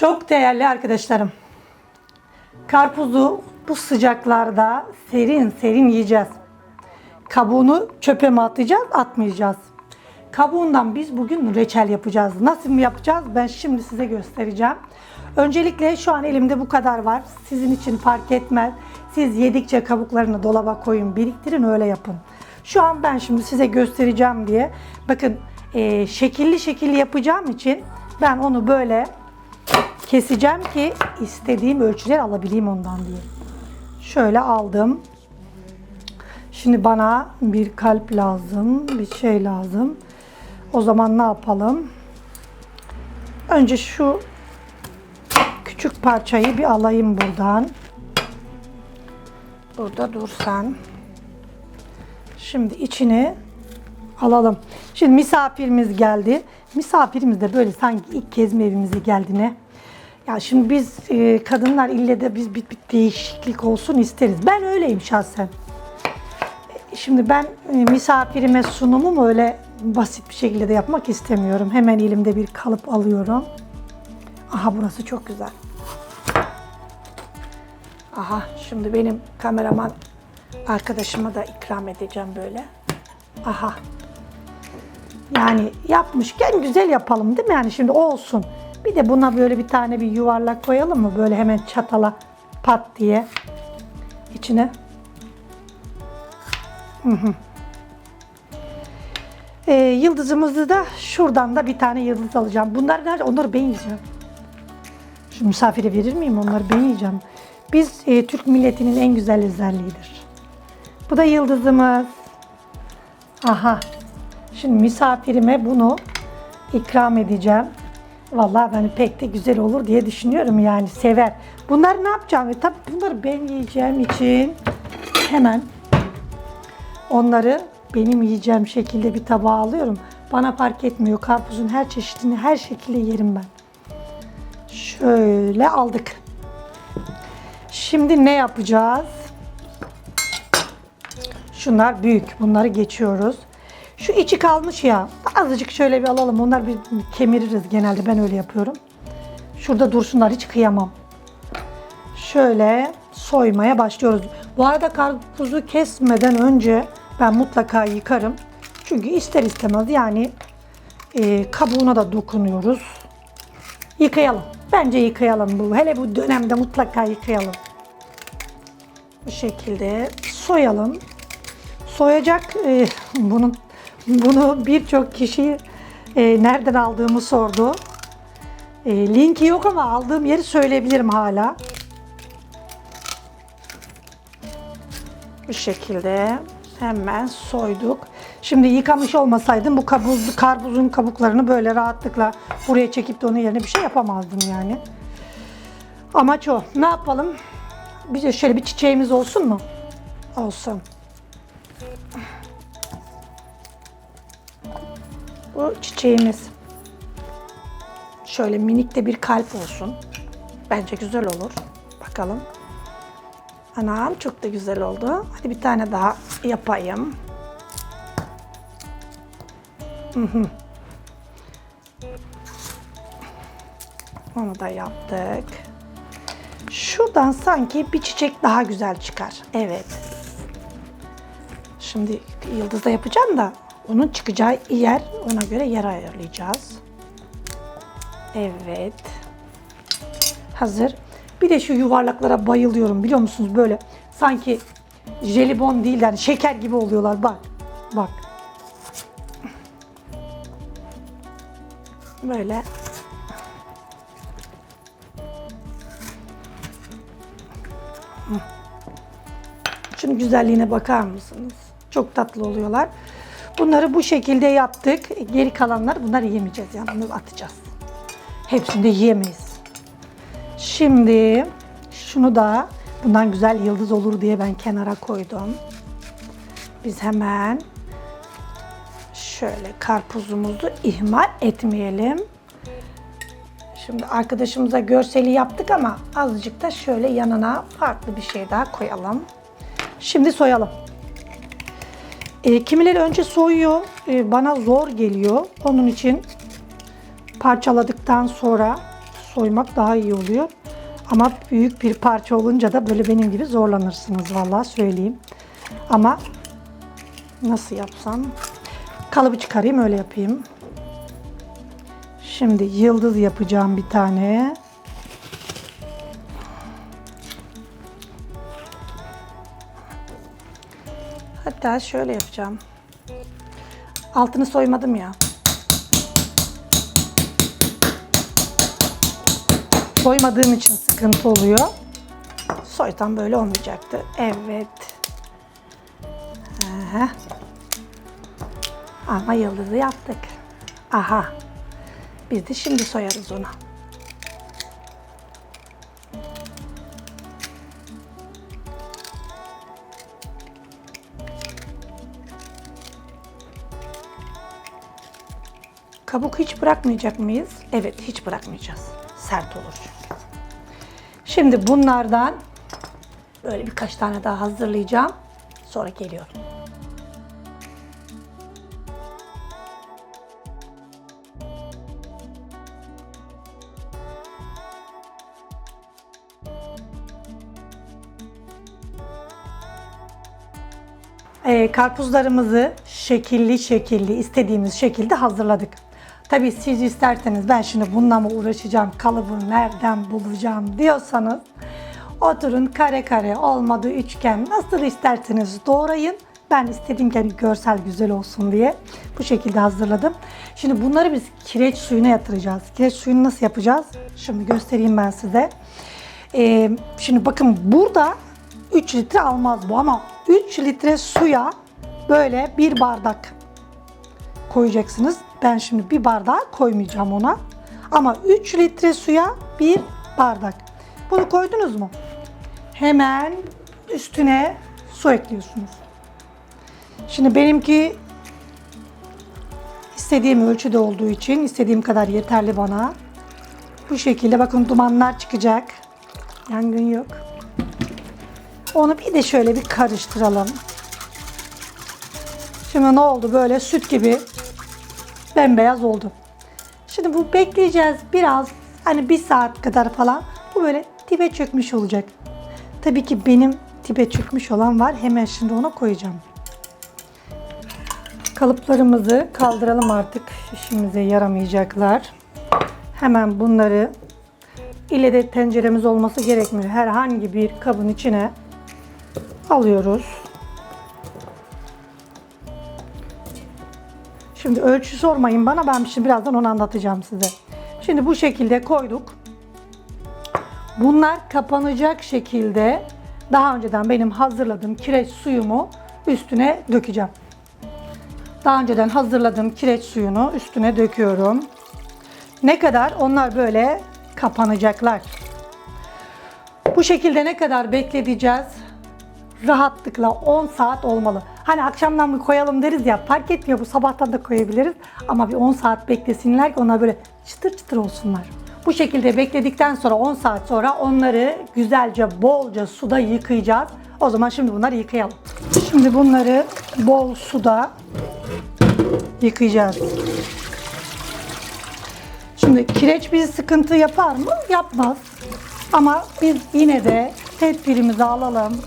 Çok değerli arkadaşlarım. Karpuzu bu sıcaklarda serin serin yiyeceğiz. Kabuğunu çöpe mi atacağız? Atmayacağız. Kabuğundan biz bugün reçel yapacağız. Nasıl mı yapacağız? Ben şimdi size göstereceğim. Öncelikle şu an elimde bu kadar var. Sizin için fark etmez. Siz yedikçe kabuklarını dolaba koyun, biriktirin öyle yapın. Şu an ben şimdi size göstereceğim diye. Bakın eee, şekilli şekilli yapacağım için ben onu böyle keseceğim ki istediğim ölçüler alabileyim ondan diye. Şöyle aldım. Şimdi bana bir kalp lazım, bir şey lazım. O zaman ne yapalım? Önce şu küçük parçayı bir alayım buradan. Burada dur sen. Şimdi içini alalım. Şimdi misafirimiz geldi. Misafirimiz de böyle sanki ilk kez mi evimize geldi ne? Ya şimdi biz e, kadınlar ille de biz bir, bir değişiklik olsun isteriz. Ben öyleyim şahsen. Şimdi ben e, misafirime sunumumu öyle basit bir şekilde de yapmak istemiyorum. Hemen elimde bir kalıp alıyorum. Aha burası çok güzel. Aha şimdi benim kameraman arkadaşıma da ikram edeceğim böyle. Aha. Yani yapmışken güzel yapalım değil mi? Yani şimdi olsun. Bir de buna böyle bir tane bir yuvarlak koyalım mı? Böyle hemen çatala pat diye içine. Ee, yıldızımızı da şuradan da bir tane yıldız alacağım. Bunlar nerede? Onları ben yiyeceğim. Şu misafire verir miyim? Onları ben yiyeceğim. Biz e, Türk milletinin en güzel özelliğidir. Bu da yıldızımız. Aha. Şimdi misafirime bunu ikram edeceğim. Vallahi ben pek de güzel olur diye düşünüyorum yani sever. Bunları ne yapacağım? E, tabii bunları ben yiyeceğim için hemen onları benim yiyeceğim şekilde bir tabağa alıyorum. Bana fark etmiyor. Karpuzun her çeşidini her şekilde yerim ben. Şöyle aldık. Şimdi ne yapacağız? Şunlar büyük. Bunları geçiyoruz. Şu içi kalmış ya. Azıcık şöyle bir alalım. Onlar bir kemiririz genelde. Ben öyle yapıyorum. Şurada dursunlar. Hiç kıyamam. Şöyle soymaya başlıyoruz. Bu arada karpuzu kesmeden önce ben mutlaka yıkarım. Çünkü ister istemez yani e, kabuğuna da dokunuyoruz. Yıkayalım. Bence yıkayalım bu. Hele bu dönemde mutlaka yıkayalım. Bu şekilde soyalım. Soyacak e, bunu bunu birçok kişi e, nereden aldığımı sordu. E, linki yok ama aldığım yeri söyleyebilirim hala. Bu şekilde hemen soyduk. Şimdi yıkamış olmasaydım bu kabuz, karpuzun kabuklarını böyle rahatlıkla buraya çekip de onun yerine bir şey yapamazdım yani. Amaç o. Ne yapalım? Bize şöyle bir çiçeğimiz olsun mu? Olsun. Bu çiçeğimiz. Şöyle minik de bir kalp olsun. Bence güzel olur. Bakalım. Anam çok da güzel oldu. Hadi bir tane daha yapayım. Onu da yaptık. Şuradan sanki bir çiçek daha güzel çıkar. Evet. Şimdi yıldızda yapacağım da onun çıkacağı yer ona göre yer ayarlayacağız. Evet. Hazır. Bir de şu yuvarlaklara bayılıyorum biliyor musunuz böyle sanki jelibon değil yani şeker gibi oluyorlar bak. Bak. Böyle Şunun güzelliğine bakar mısınız? Çok tatlı oluyorlar. Bunları bu şekilde yaptık. Geri kalanlar bunları yemeyeceğiz yani bunu atacağız. Hepsini de yiyemeyiz. Şimdi şunu da bundan güzel yıldız olur diye ben kenara koydum. Biz hemen şöyle karpuzumuzu ihmal etmeyelim. Şimdi arkadaşımıza görseli yaptık ama azıcık da şöyle yanına farklı bir şey daha koyalım. Şimdi soyalım. E, kimileri önce soyuyor. E, bana zor geliyor. Onun için parçaladıktan sonra soymak daha iyi oluyor. Ama büyük bir parça olunca da böyle benim gibi zorlanırsınız vallahi söyleyeyim. Ama nasıl yapsam? Kalıbı çıkarayım öyle yapayım. Şimdi yıldız yapacağım bir tane. Hatta şöyle yapacağım. Altını soymadım ya. Soymadığım için sıkıntı oluyor. Soysam böyle olmayacaktı. Evet. Aha. Ama yıldızı yaptık. Aha. Biz de şimdi soyarız onu. Kabuk hiç bırakmayacak mıyız? Evet, hiç bırakmayacağız. Sert olur çünkü. Şimdi bunlardan böyle birkaç tane daha hazırlayacağım. Sonra geliyorum. Ee, karpuzlarımızı şekilli şekilli istediğimiz şekilde hazırladık. Tabii siz isterseniz ben şimdi bununla mı uğraşacağım, kalıbı nereden bulacağım diyorsanız oturun kare kare olmadı üçgen nasıl isterseniz doğrayın. Ben istediğim gibi görsel güzel olsun diye bu şekilde hazırladım. Şimdi bunları biz kireç suyuna yatıracağız. Kireç suyunu nasıl yapacağız? Şimdi göstereyim ben size. Ee, şimdi bakın burada 3 litre almaz bu ama 3 litre suya böyle bir bardak koyacaksınız. Ben şimdi bir bardağı koymayacağım ona. Ama 3 litre suya bir bardak. Bunu koydunuz mu? Hemen üstüne su ekliyorsunuz. Şimdi benimki istediğim ölçüde olduğu için istediğim kadar yeterli bana. Bu şekilde bakın dumanlar çıkacak. Yangın yok. Onu bir de şöyle bir karıştıralım. Şimdi ne oldu? Böyle süt gibi bembeyaz oldu. Şimdi bu bekleyeceğiz biraz hani bir saat kadar falan. Bu böyle dibe çökmüş olacak. Tabii ki benim dibe çökmüş olan var. Hemen şimdi ona koyacağım. Kalıplarımızı kaldıralım artık. İşimize yaramayacaklar. Hemen bunları ile de tenceremiz olması gerekmiyor. Herhangi bir kabın içine alıyoruz. Şimdi ölçü sormayın bana ben şimdi birazdan onu anlatacağım size. Şimdi bu şekilde koyduk. Bunlar kapanacak şekilde daha önceden benim hazırladığım kireç suyumu üstüne dökeceğim. Daha önceden hazırladığım kireç suyunu üstüne döküyorum. Ne kadar onlar böyle kapanacaklar. Bu şekilde ne kadar bekleteceğiz? Rahatlıkla 10 saat olmalı. Hani akşamdan mı koyalım deriz ya fark etmiyor bu sabahtan da koyabiliriz. Ama bir 10 saat beklesinler ki onlar böyle çıtır çıtır olsunlar. Bu şekilde bekledikten sonra 10 saat sonra onları güzelce bolca suda yıkayacağız. O zaman şimdi bunları yıkayalım. Şimdi bunları bol suda yıkayacağız. Şimdi kireç bir sıkıntı yapar mı? Yapmaz. Ama biz yine de tedbirimizi alalım.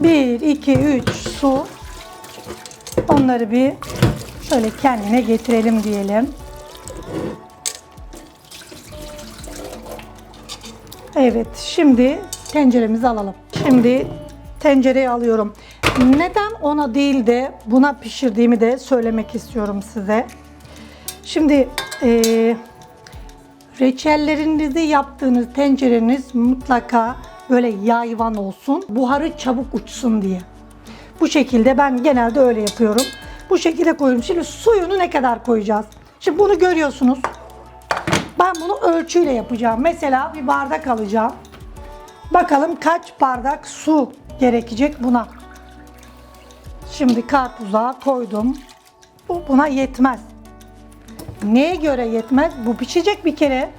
1, 2, 3 su. Onları bir şöyle kendine getirelim diyelim. Evet, şimdi tenceremizi alalım. Şimdi tencereye alıyorum. Neden ona değil de buna pişirdiğimi de söylemek istiyorum size. Şimdi eee Reçellerinizi yaptığınız tencereniz mutlaka böyle yayvan olsun. Buharı çabuk uçsun diye. Bu şekilde ben genelde öyle yapıyorum. Bu şekilde koyuyorum. Şimdi suyunu ne kadar koyacağız? Şimdi bunu görüyorsunuz. Ben bunu ölçüyle yapacağım. Mesela bir bardak alacağım. Bakalım kaç bardak su gerekecek buna. Şimdi karpuza koydum. Bu buna yetmez. Neye göre yetmez? Bu pişecek bir kere.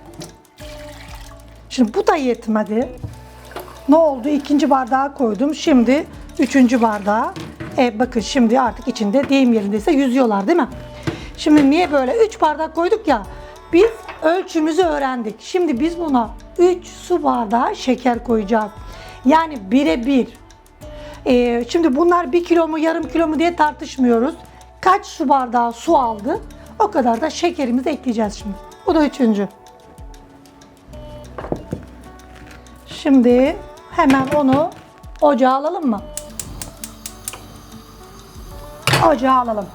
Şimdi bu da yetmedi. Ne oldu? İkinci bardağa koydum. Şimdi üçüncü bardağa. E bakın şimdi artık içinde deyim yerindeyse yüzüyorlar değil mi? Şimdi niye böyle? Üç bardak koyduk ya. Biz ölçümüzü öğrendik. Şimdi biz buna 3 su bardağı şeker koyacağız. Yani birebir. Ee, şimdi bunlar 1 kilo mu yarım kilo mu diye tartışmıyoruz. Kaç su bardağı su aldı o kadar da şekerimizi ekleyeceğiz şimdi. Bu da üçüncü. Şimdi hemen onu ocağa alalım mı? Ocağa alalım.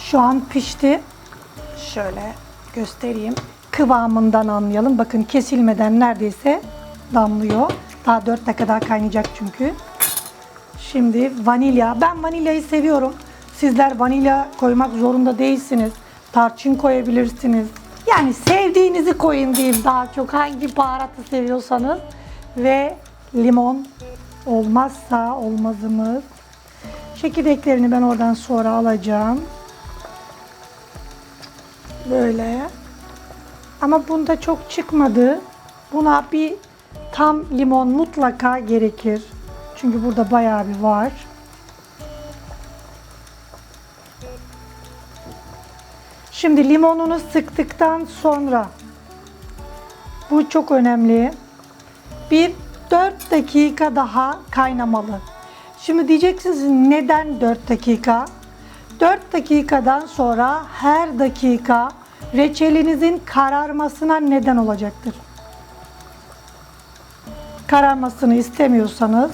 Şu an pişti. Şöyle göstereyim. Kıvamından anlayalım. Bakın kesilmeden neredeyse damlıyor. Daha 4 dakika daha kaynayacak çünkü. Şimdi vanilya. Ben vanilyayı seviyorum. Sizler vanilya koymak zorunda değilsiniz. Tarçın koyabilirsiniz. Yani sevdiğinizi koyun diyeyim daha çok. Hangi baharatı seviyorsanız. Ve limon olmazsa olmazımız. Çekirdeklerini ben oradan sonra alacağım. Böyle. Ama bunda çok çıkmadı. Buna bir tam limon mutlaka gerekir. Çünkü burada bayağı bir var. Şimdi limonunu sıktıktan sonra bu çok önemli. Bir 4 dakika daha kaynamalı. Şimdi diyeceksiniz neden 4 dakika? 4 dakikadan sonra her dakika reçelinizin kararmasına neden olacaktır. Kararmasını istemiyorsanız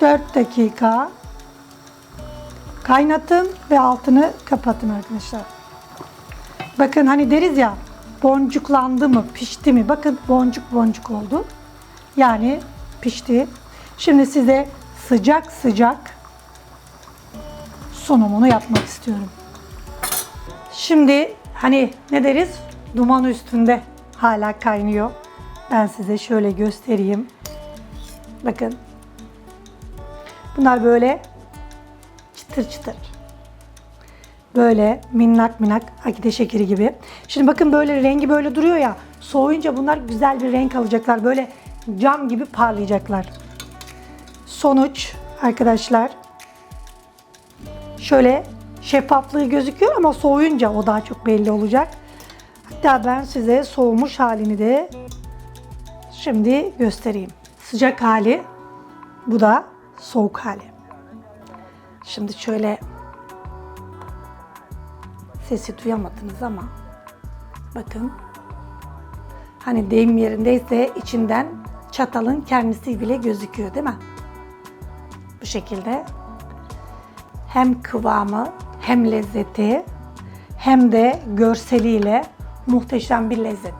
4 dakika kaynatın ve altını kapatın arkadaşlar. Bakın hani deriz ya boncuklandı mı, pişti mi? Bakın boncuk boncuk oldu. Yani pişti. Şimdi size sıcak sıcak sunumunu yapmak istiyorum. Şimdi hani ne deriz? Duman üstünde hala kaynıyor. Ben size şöyle göstereyim. Bakın. Bunlar böyle çıtır çıtır. Böyle minnak minnak akide şekeri gibi. Şimdi bakın böyle rengi böyle duruyor ya. Soğuyunca bunlar güzel bir renk alacaklar. Böyle cam gibi parlayacaklar. Sonuç arkadaşlar şöyle şeffaflığı gözüküyor ama soğuyunca o daha çok belli olacak. Hatta ben size soğumuş halini de şimdi göstereyim. Sıcak hali, bu da soğuk hali. Şimdi şöyle sesi duyamadınız ama bakın hani deyim yerindeyse içinden çatalın kendisi bile gözüküyor değil mi? Bu şekilde hem kıvamı hem lezzeti hem de görseliyle muhteşem bir lezzet.